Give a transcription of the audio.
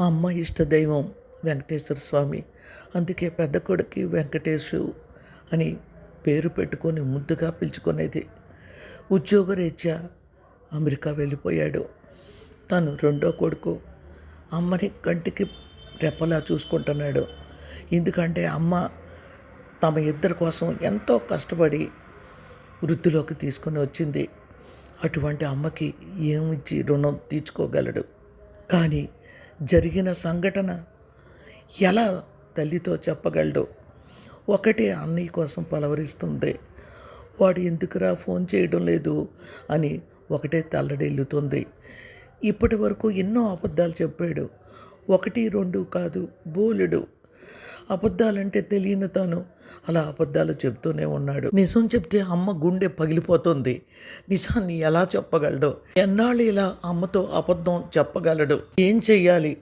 ఆ అమ్మ ఇష్టదైవం వెంకటేశ్వర స్వామి. అందుకే పెద్ద కొడుకు వెంకటేశు అని పేరు పెట్టుకొని ముద్దుగా పిలుచుకునేది. ఉద్యోగరీత్యా అమెరికా వెళ్ళిపోయాడు. తను రెండో కొడుకు. అమ్మని కంటికి రెప్పలా చూసుకుంటున్నాడు. ఎందుకంటే అమ్మ తమ ఇద్దరి కోసం ఎంతో కష్టపడి వృద్ధిలోకి తీసుకొని వచ్చింది. అటువంటి అమ్మకి ఏమిచ్చి రుణం తీర్చుకోగలడు? కానీ జరిగిన సంఘటన ఎలా తల్లితో చెప్పగలడు ఒకటే అన్నయ్య కోసం పలవరిస్తుంది. వాడు ఎందుకురా ఫోన్ చేయడం లేదు అని ఒకటే తల్లడిల్లుతుంది. ఇప్పటి వరకు ఎన్నో అబద్ధాలు చెప్పాడు. ఒకటి రెండు కాదు బోలెడు. అబద్ధాలంటే తెలియని తాను. అలా అబద్ధాలు చెప్తూనే ఉన్నాడు. నిజం చెప్తే అమ్మ గుండె పగిలిపోతుంది. నిజాన్ని ఎలా చెప్పగలడు? ఎన్నాళ్ళు ఇలా అమ్మతో అబద్ధం చెప్పగలడు? ఏం చెయ్యాలి?